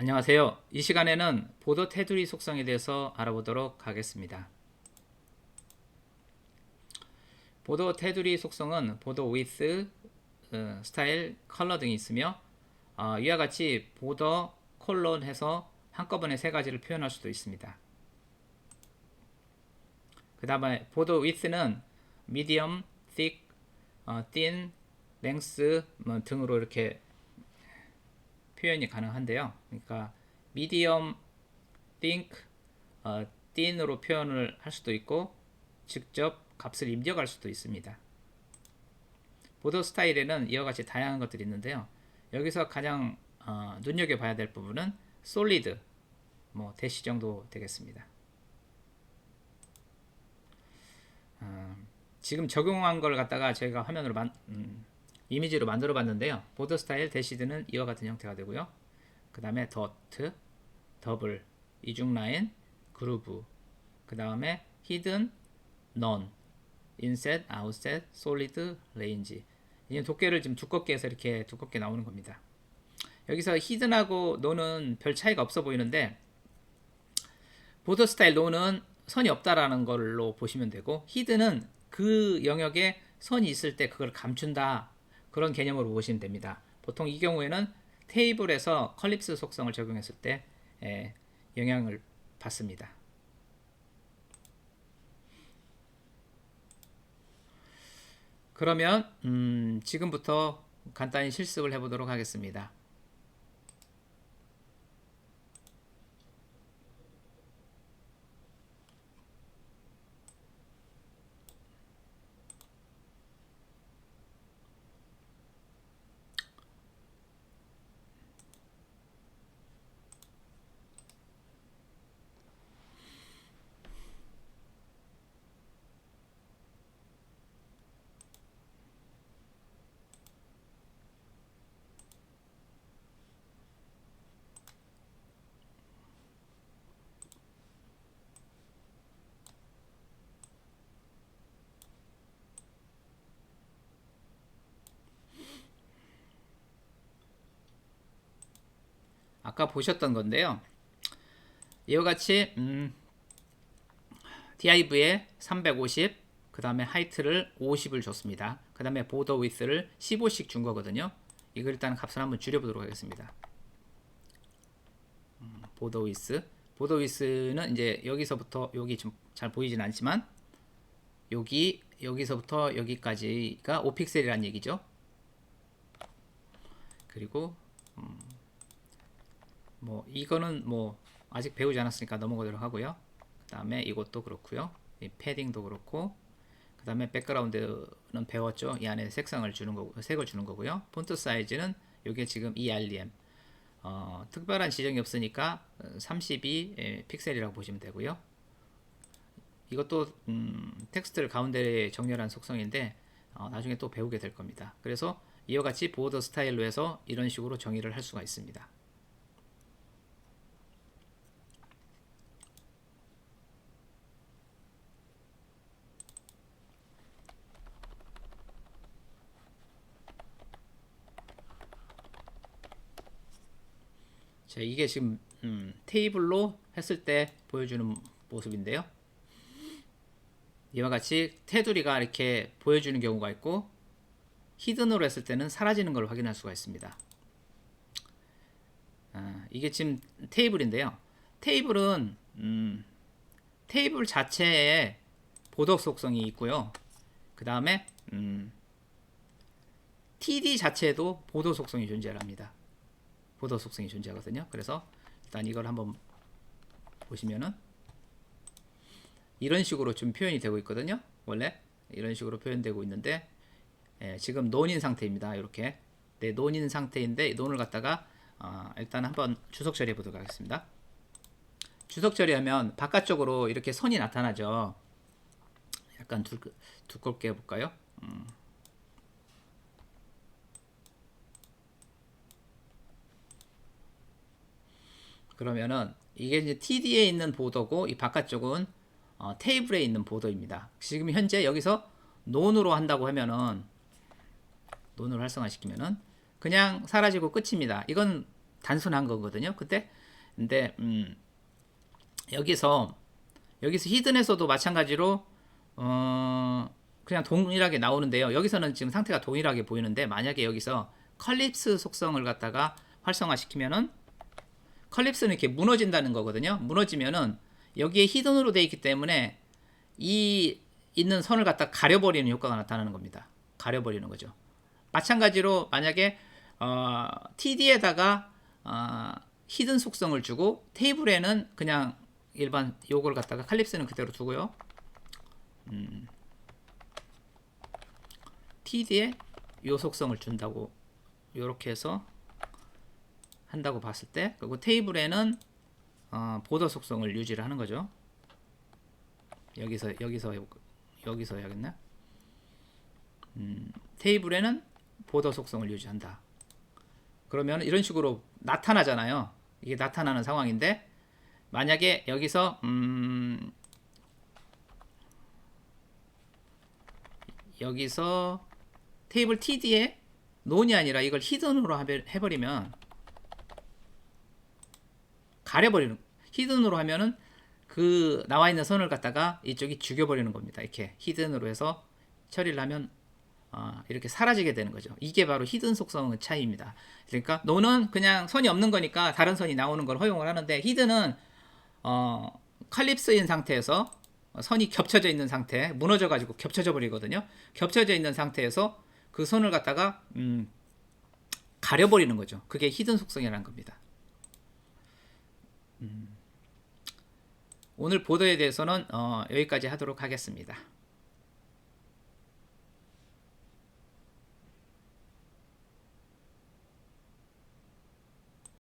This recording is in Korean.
안녕하세요. 이 시간에는 보도 테두리 속성에 대해서 알아보도록 하겠습니다. 보도 테두리 속성은 with, 어, 스타일, 컬러 등이 있으며 어, 이와 같이 보더, 콜론 해서 한꺼번에 세 가지를 표현할 수도 있습니다. 그 다음에 medium, thick, 어, thin, length 뭐 등으로 이렇게 표현이 가능한데요. 그러니까 medium, think, 어, thin으로 표현을 할 수도 있고 직접 값을 입력할 수도 있습니다. 보도 스타일에는 이와 같이 다양한 것들이 있는데요. 여기서 가장 어, 눈여겨봐야 될 부분은 solid, 뭐 대시 정도 되겠습니다. 어, 지금 적용한 걸 갖다가 저희가 화면으로 만, 음, 이미지로 만들어 봤는데요. 보드 스타일 대시드는 이와 같은 형태가 되고요. 그 다음에 더트, 더블, 이중 라인, 그루브, 그 다음에 히든, 넌, 인셋, 아웃셋, 솔리드, 레인지. 이 도깨를 좀 두껍게 해서 이렇게 두껍게 나오는 겁니다. 여기서 히든하고 노는 별 차이가 없어 보이는데 보드 스타일 노는 선이 없다라는 걸로 보시면 되고 히든은 그 영역에 선이 있을 때 그걸 감춘다 그런 개념으로 보시면 됩니다. 보통 이 경우에는 테이블에서 컬립스 속성을 적용했을 때 에, 영향을 받습니다. 그러면 음, 지금부터 간단히 실습을 해보도록 하겠습니다. 아까 보셨던 건데요. 이와 같이 음, div에 350, 그 다음에 하이트를 50을 줬습니다. 그 다음에 보더 위스를 15씩 준 거거든요. 이걸 일단 값을 한번 줄여보도록 하겠습니다. 음, 보더 위스, 보더 위스는 이제 여기서부터 여기 좀 잘 보이진 않지만 여기 여기서부터 여기까지가 5픽셀이라는 얘기죠. 그리고 음, 뭐 이거는 뭐 아직 배우지 않았으니까 넘어가도록 하고요. 그 다음에 이것도 그렇고요. 이 패딩도 그렇고 그 다음에 백그라운드는 배웠죠. 이 안에 색상을 주는 거고 색을 주는 거고요. 폰트 사이즈는 이게 지금 ERDM 어, 특별한 지정이 없으니까 32 픽셀이라고 보시면 되고요. 이것도 음, 텍스트를 가운데에 정렬한 속성인데 어, 나중에 또 배우게 될 겁니다. 그래서 이와 같이 보더 스타일로 해서 이런 식으로 정의를 할 수가 있습니다. 자, 이게 지금 음, 테이블로 했을 때 보여주는 모습인데요. 이와 같이 테두리가 이렇게 보여주는 경우가 있고 히든으로 했을 때는 사라지는 걸 확인할 수가 있습니다. 아, 이게 지금 테이블인데요. 테이블은 음, 테이블 자체에 보덕 속성이 있고요. 그 다음에 음, TD 자체에도 보도 속성이 존재합니다. 보도 속성이 존재하거든요. 그래서 일단 이걸 한번 보시면은 이런 식으로 좀 표현이 되고 있거든요. 원래 이런 식으로 표현되고 있는데 예, 지금 논인 상태입니다. 이렇게 네, 논인 상태인데 논을 갖다가 어, 일단 한번 주석 처리해 보도록 하겠습니다. 주석 처리하면 바깥쪽으로 이렇게 선이 나타나죠. 약간 두, 두껍게 해볼까요? 음. 그러면은 이게 이제 TD에 있는 보더고 이 바깥쪽은 어, 테이블에 있는 보더입니다. 지금 현재 여기서 논으로 한다고 하면은 논을 활성화시키면은 그냥 사라지고 끝입니다. 이건 단순한 거거든요. 근데 근데 음, 여기서 여기서 히든에서도 마찬가지로 어 그냥 동일하게 나오는데요. 여기서는 지금 상태가 동일하게 보이는데 만약에 여기서 컬립스 속성을 갖다가 활성화시키면은 컬립스는 이렇게 무너진다는 거거든요. 무너지면은 여기에 히든으로 돼 있기 때문에 이 있는 선을 갖다 가려버리는 효과가 나타나는 겁니다. 가려버리는 거죠. 마찬가지로 만약에 어, TD에다가 어, 히든 속성을 주고 테이블에는 그냥 일반 요걸 갖다가 칼립스는 그대로 두고요. 음, TD에 요 속성을 준다고 요렇게 해서 한다고 봤을 때 그리고 테이블에는 어, 보더 속성을 유지를 하는 거죠. 여기서 여기서 여기서 해야겠나? 음, 테이블에는 보더 속성을 유지한다. 그러면 이런 식으로 나타나잖아요. 이게 나타나는 상황인데 만약에 여기서 음, 여기서 테이블 TD에 논이 아니라 이걸 히든으로 해버리면 가려버리는 히든으로 하면은 그 나와 있는 선을 갖다가 이쪽이 죽여버리는 겁니다. 이렇게 히든으로 해서 처리를 하면 어, 이렇게 사라지게 되는 거죠. 이게 바로 히든 속성의 차이입니다. 그러니까 노는 그냥 선이 없는 거니까 다른 선이 나오는 걸 허용을 하는데 히든은 어, 칼립스인 상태에서 선이 겹쳐져 있는 상태, 무너져 가지고 겹쳐져 버리거든요. 겹쳐져 있는 상태에서 그 선을 갖다가 음, 가려버리는 거죠. 그게 히든 속성이라는 겁니다. 음, 오늘 보도에 대해서는 어, 여기까지 하도록 하겠습니다.